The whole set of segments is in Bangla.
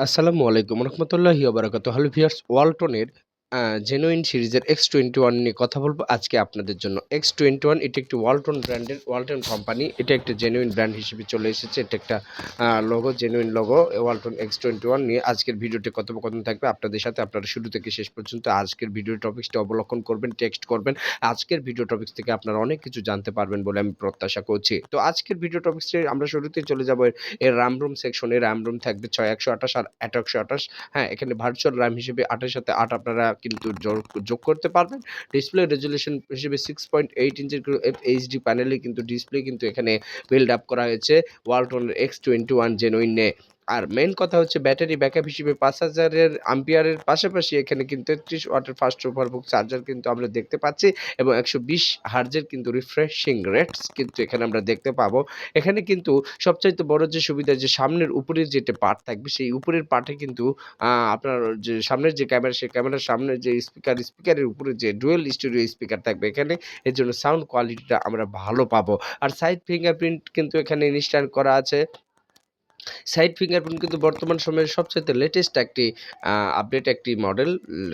আসসালামু আলাইকুম রহমতুল্লাহি ওবারাকাতু হ্যালো ভিয়ার্স ওয়ালটনের জেনুইন সিরিজের এক্স টোয়েন্টি ওয়ান নিয়ে কথা বলব আজকে আপনাদের জন্য। এক্স টোয়েন্টি ওয়ান এটা একটি ওয়ালটন ব্র্যান্ডের ওয়ালটন কোম্পানি এটা একটা জেনুইন ব্র্যান্ড হিসেবে চলে এসেছে, এটা একটা logo genuine logo Walton X twenty one নিয়ে। আজকের ভিডিওটি কথোপকথন থাকবে আপনাদের সাথে, আপনারা শুরু থেকে শেষ পর্যন্ত আজকের ভিডিও টপিক্সটি অবলম্বন করবেন টেক্সট করবেন। আজকের ভিডিও টপিক্স থেকে আপনারা অনেক কিছু জানতে পারবেন বলে আমি প্রত্যাশা করছি। তো আজকের ভিডিও টপিক্সটি আমরা শুরুতেই চলে যাব। এর র্যাম রুম সেকশনে র্যাম রুম থাকবে ছয় একশো আঠাশ আর আট একশো আঠাশ। হ্যাঁ এখানে ভার্চুয়াল র্যাম হিসেবে আটের সাথে আট আপনারা কিন্তু যোগ করতে পারবেন। ডিসপ্লে রেজুলেশন হিসেবে সিক্স পয়েন্ট এইট ইঞ্চের এইচডি প্যানেলে কিন্তু ডিসপ্লে কিন্তু এখানে বিল্ড আপ করা হয়েছে। ওয়ালটনের এক্স টোয়েন্টি ওয়ান জেনুইনে আর মেন কথা হচ্ছে ব্যাটারি ব্যাকআপ হিসেবে পাঁচ হাজারের আম্পিয়ারের পাশাপাশি এখানে কিন্তু তেত্রিশ ওয়াটের ফাস্ট বুক চার্জার কিন্তু আমরা দেখতে পাচ্ছি এবং একশো বিশ হার্জের কিন্তু রিফ্রেশিং রেটস কিন্তু এখানে আমরা দেখতে পাবো। এখানে কিন্তু সবচাইতে বড় যে সুবিধা যে সামনের উপরের যেটা পার্ট থাকবে, সেই উপরের পার্টে কিন্তু আপনার যে সামনের যে ক্যামেরা সেই ক্যামেরার সামনের যে স্পিকার স্পিকারের উপরে যে ডুয়েল স্টুডিও স্পিকার থাকবে এখানে, এর জন্য সাউন্ড কোয়ালিটিটা আমরা ভালো পাবো। আর সাইড ফিঙ্গারপ্রিন্ট কিন্তু এখানে ইনস্টল করা আছে। সাইড ফিঙ্গারপ্রিন্ট কিন্তু বর্তমান সময়ের সবচেয়ে লেটেস্ট একটি আপডেট একটি মডেল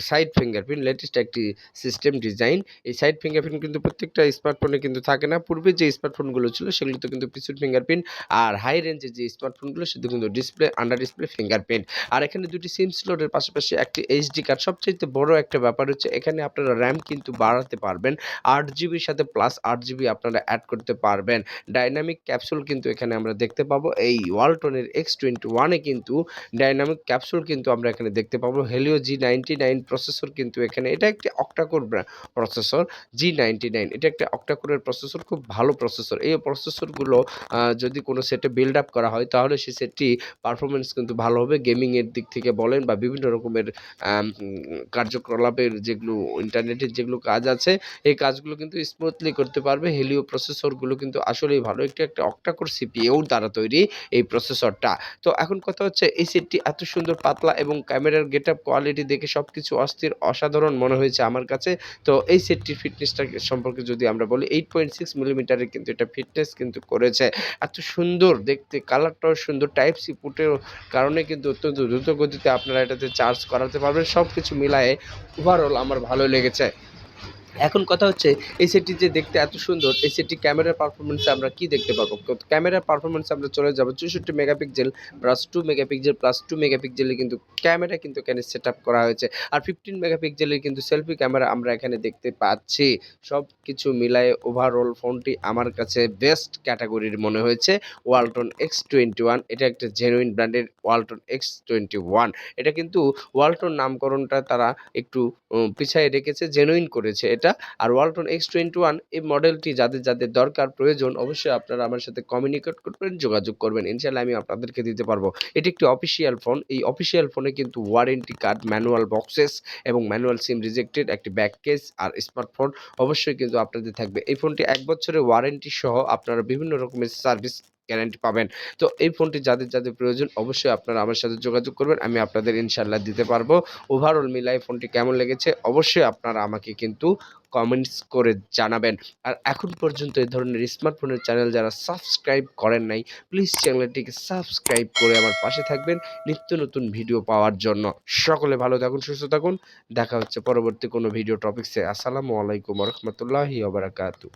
সাইড ফিঙ্গারপ্রিন্ট লেটেস্ট একটি সিস্টেম ডিজাইন এই সাইড ফিঙ্গারপ্রিন্ট কিন্তু প্রত্যেকটা স্মার্টফোনে কিন্তু থাকে না। পূর্বে যে স্মার্টফোনগুলো ছিল সেগুলোতে কিন্তু পিছুর ফিঙ্গারপ্রিন্ট আর হাই রেঞ্জের যে স্মার্টফোনগুলো সেগুলো কিন্তু ডিসপ্লে আন্ডার ডিসপ্লে ফিঙ্গারপ্রিন্ট। আর এখানে দুটি সিম স্লোটের পাশাপাশি একটি এইচডি কার্ড সবচেয়ে বড় একটা ব্যাপার হচ্ছে এখানে আপনারা র্যাম কিন্তু বাড়াতে পারবেন। আট জিবির সাথে প্লাস আট জিবি আপনারা অ্যাড করতে পারবেন। ডাইনামিক ক্যাপসুল কিন্তু এখানে আমরা দেখতে পাবো। এই ওয়ালটনের এক্স টোয়েন্টি ওয়ানে কিন্তু ডাইনামিক ক্যাপসুল কিন্তু আমরা এখানে দেখতে পাবো। Helio G ninety nine processor কিন্তু এখানে, এটা একটি অক্টাকোর প্রসেসর জি নাইন এটা একটা অক্টাকোরের প্রসেসর খুব ভালো প্রসেসর এই প্রসেসরগুলো যদি কোনো সেটে বিল্ড আপ করা হয়, তাহলে সেই সেটটি পারফরমেন্স কিন্তু ভালো হবে। গেমিংয়ের দিক থেকে বলেন বা বিভিন্ন রকমের কার্যকলাপের যেগুলো ইন্টারনেটের যেগুলো কাজ আছে, এই কাজগুলো কিন্তু স্মুথলি করতে পারবে। হেলিও প্রসেসরগুলো কিন্তু আসলেই ভালো। একটি একটা অক্টাকোর সিপিএউর দ্বারা তৈরি এই প্রসেসরটা তো এখন কথা হচ্ছে, এই সেটটি এত সুন্দর, পাতলা এবং ক্যামেরার গেট আপ কোয়ালিটি দেখে সব কিছু অস্থির, অসাধারণ মনে হয়েছে আমার কাছে। তো এই সেটটির ফিটনেসটা সম্পর্কে যদি আমরা বলি এইট পয়েন্ট সিক্স মিলিমিটারের কিন্তু এটা ফিটনেস কিন্তু করেছে। এত সুন্দর দেখতে, কালারটাও সুন্দর টাইপ সি পুটের কারণে কিন্তু অত্যন্ত দ্রুত গতিতে আপনারা এটাতে চার্জ করাতে পারবেন। সব কিছু মিলায়ে ওভারঅল আমার ভালো লেগেছে। এখন কথা হচ্ছে, এই সেটটি যে দেখতে এত সুন্দর, এই সেটটি ক্যামেরার পারফরমেন্সে আমরা কি দেখতে পাবো? ক্যামেরার পারফরমেন্সে আমরা চলে যাব চৌষট্টি megapixel plus two megapixel plus two মেগাপিক্সেলে কিন্তু ক্যামেরা কিন্তু এখানে সেট আপ করা হয়েছে। আর ফিফটিন মেগাপিক্সেলের কিন্তু সেলফি ক্যামেরা আমরা এখানে দেখতে পাচ্ছি। সব কিছু মিলায়ে ওভারঅল ফোনটি আমার কাছে বেস্ট ক্যাটাগরির মনে হয়েছে ওয়ালটন এক্স টোয়েন্টি ওয়ান এটা একটা জেনুইন ব্র্যান্ডের ওয়ালটন এক্স টোয়েন্টি ওয়ান এটা কিন্তু ওয়ালটন নামকরণটা তারা একটু পিছায় রেখেছে জেনুইন করেছে। এটা এটা। আর ওয়ালটন এক্স টোয়েন্টি ওয়ান এই মডেলটি যাদের যাদের দরকার, প্রয়োজন, অবশ্যই আপনারা আমার সাথে কমিউনিকেট করবেন, যোগাযোগ করবেন। ইনশাল্লাহ আমি আপনাদেরকে দিতে পারব। এটি একটি অফিসিয়াল ফোন এই অফিসিয়াল ফোনে কিন্তু ওয়ারেন্টি কার্ড ম্যানুয়াল বক্সেস এবং ম্যানুয়াল সিম রিজেক্টেড একটি ব্যাক কেস আর স্মার্টফোন অবশ্যই কিন্তু আপনাদের থাকবে। এই ফোনটি এক বছরের ওয়ারেন্টি সহ আপনারা বিভিন্ন রকমের সার্ভিস গ্যারান্টি পাবেন। তো এই ফোনটি যাদের যাদের প্রয়োজন অবশ্যই আপনারা আমার সাথে যোগাযোগ করবেন, আমি আপনাদের ইনশাল্লাহ দিতে পারব। ওভারঅল মিলাই ফোনটি কেমন লেগেছে অবশ্যই আপনারা আমাকে কিন্তু কমেন্টস করে জানাবেন। আর এখন পর্যন্ত এই ধরনের স্মার্টফোনের চ্যানেল যারা সাবস্ক্রাইব করেন নাই প্লিজ চ্যানেলটিকে সাবস্ক্রাইব করে আমার পাশে থাকবেন নিত্য নতুন ভিডিও পাওয়ার জন্য। সকলে ভালো থাকুন, সুস্থ থাকুন। দেখা হচ্ছে পরবর্তী কোনো ভিডিও টপিক্সে আসসালামু আলাইকুম রহমতুল্লাহি ওবরাকাতু